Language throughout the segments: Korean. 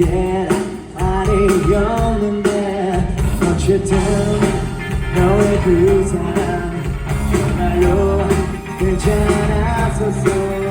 게 아니었는데 어쨌든 너의 그 사랑 정말로 괜찮았었어.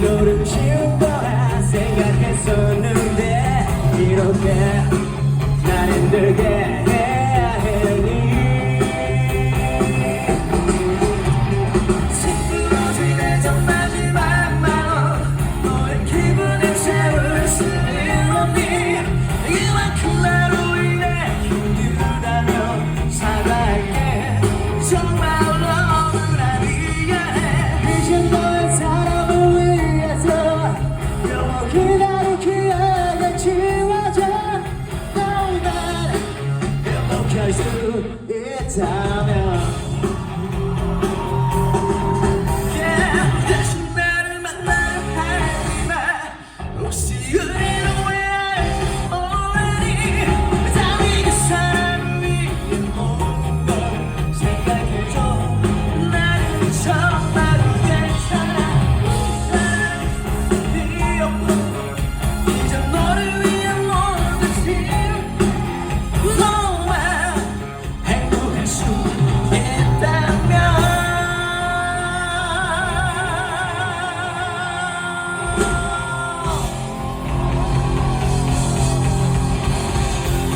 너를 지운 거라 생각했었는데 이렇게 나를 늘게 있을 때 다음에